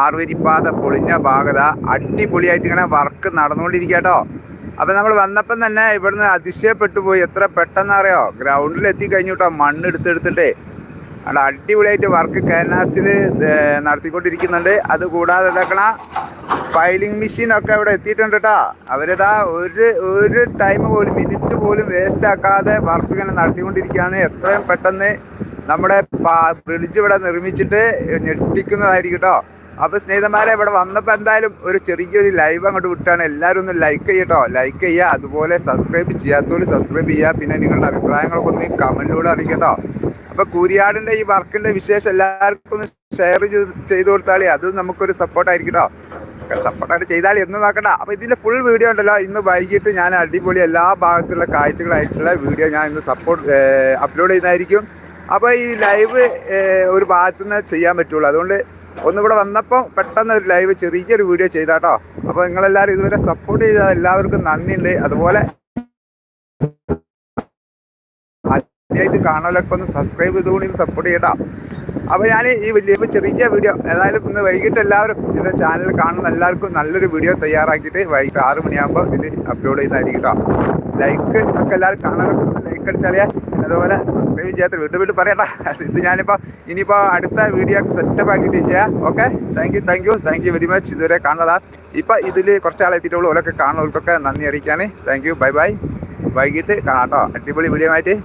ആറുവരിപ്പാത പൊളിഞ്ഞ ഭാഗത അടിപൊളിയായിട്ട് ഇങ്ങനെ വർക്ക് നടന്നുകൊണ്ടിരിക്കുക കേട്ടോ അപ്പം നമ്മൾ വന്നപ്പം തന്നെ ഇവിടുന്ന് അതിശയപ്പെട്ടു പോയി. എത്ര പെട്ടെന്ന് അറിയോ ഗ്രൗണ്ടിൽ എത്തിക്കഴിഞ്ഞു കേട്ടോ മണ്ണ് എടുത്തെടുത്തിട്ടേ അവിടെ അടിപൊളിയായിട്ട് വർക്ക് കാനാസിൽ നടത്തിക്കൊണ്ടിരിക്കുന്നുണ്ട്. അതുകൂടാതെ ഇതാക്കണ ഫയലിംഗ് മെഷീനൊക്കെ ഇവിടെ എത്തിയിട്ടുണ്ട് കേട്ടോ അവരിതാ ഒരു ഒരു ടൈം പോലും മിനിറ്റ് പോലും വേസ്റ്റ് ആക്കാതെ വർക്ക് ഇങ്ങനെ നടത്തിക്കൊണ്ടിരിക്കുകയാണ്. എത്രയും പെട്ടെന്ന് നമ്മുടെ ബ്രിഡ്ജ് ഇവിടെ നിർമ്മിച്ചിട്ട് ഞെട്ടിക്കുന്നതായിരിക്കും കേട്ടോ അപ്പോൾ സ്നേഹിതന്മാരെ ഇവിടെ വന്നപ്പോൾ എന്തായാലും ഒരു ചെറിയൊരു ലൈവ് അങ്ങോട്ട് വിട്ടാണ്. എല്ലാവരും ഒന്ന് ലൈക്ക് ചെയ്യട്ടോ. ലൈക്ക് ചെയ്യുക അതുപോലെ സബ്സ്ക്രൈബ് ചെയ്യാത്തവർ സബ്സ്ക്രൈബ് ചെയ്യുക. പിന്നെ നിങ്ങളുടെ അഭിപ്രായങ്ങളൊക്കെ ഒന്ന് കമന്റിലൂടെ അറിയിക്കട്ടോ. അപ്പോൾ കൂരിയാടിന്റെ ഈ വർക്കിന്റെ വിശേഷം എല്ലാവർക്കും ഒന്ന് ഷെയർ ചെയ്ത് കൊടുത്താളി. അത് നമുക്കൊരു സപ്പോർട്ടായിരിക്കും കേട്ടോ സപ്പോർട്ടായിട്ട് ചെയ്താൽ എന്ന് നോക്കണ്ട. അപ്പോൾ ഇതിന്റെ ഫുൾ വീഡിയോ ഉണ്ടല്ലോ. ഇന്ന് വൈകിട്ട് ഞാൻ അടിപൊളി എല്ലാ ഭാഗത്തുള്ള കാഴ്ചകളായിട്ടുള്ള വീഡിയോ ഞാൻ ഇന്ന് സപ്പോർട്ട് അപ്ലോഡ് ചെയ്യുന്നതായിരിക്കും. അപ്പോൾ ഈ ലൈവ് ഒരു ഭാഗത്തുനിന്ന് ചെയ്യാൻ പറ്റുള്ളൂ. അതുകൊണ്ട് ഒന്നിവിടെ വന്നപ്പോൾ പെട്ടെന്ന് ഒരു ലൈവ് ചെറിയൊരു വീഡിയോ ചെയ്താട്ടോ. അപ്പോൾ നിങ്ങളെല്ലാവരും ഇതുവരെ സപ്പോർട്ട് ചെയ്ത എല്ലാവർക്കും നന്ദിയുണ്ട്. അതുപോലെ ആദ്യമായിട്ട് കാണാനൊക്കെ ഒന്ന് സബ്സ്ക്രൈബ് ചെയ്തുകൊണ്ട് സപ്പോർട്ട് ചെയ്യട്ടോ. അപ്പോൾ ഞാൻ ഈ വലിയ ചെറിയ വീഡിയോ ഏതായാലും ഇന്ന് വൈകിട്ട് എല്ലാവരും എന്റെ ചാനൽ കാണുന്ന എല്ലാവർക്കും നല്ലൊരു വീഡിയോ തയ്യാറാക്കിയിട്ട് വൈകിട്ട് ആറ് മണിയാകുമ്പോൾ ഇത് അപ്ലോഡ് ചെയ്തായിരിക്കും കേട്ടോ ലൈക്ക് ഒക്കെ എല്ലാവരും കാണാനൊക്കെ ഒന്ന് ലൈക്ക് അടിച്ചാലേ അതുപോലെ സബ്സ്ക്രൈബ് ചെയ്യാത്ത വീണ്ടും വീണ്ടും പറയട്ടാ ഇത് ഞാനിപ്പോൾ ഇനിയിപ്പോൾ അടുത്ത വീഡിയോ സെറ്റപ്പ് ആക്കിയിട്ട് ചെയ്യാം. Okay thank you thank you thank you very much ഇതുവരെ കാണുന്നതാ. ഇപ്പം ഇതിൽ കുറച്ച് ആളെത്തിയിട്ടുള്ളൂ ഓരോക്കെ കാണുന്നവർക്കൊക്കെ നന്ദി അറിയിക്കുകയാണ് താങ്ക് യു ബൈ ബൈ വൈകിട്ട് കാണാം കേട്ടോ അടിപൊളി വീഡിയോ ആയിട്ട്.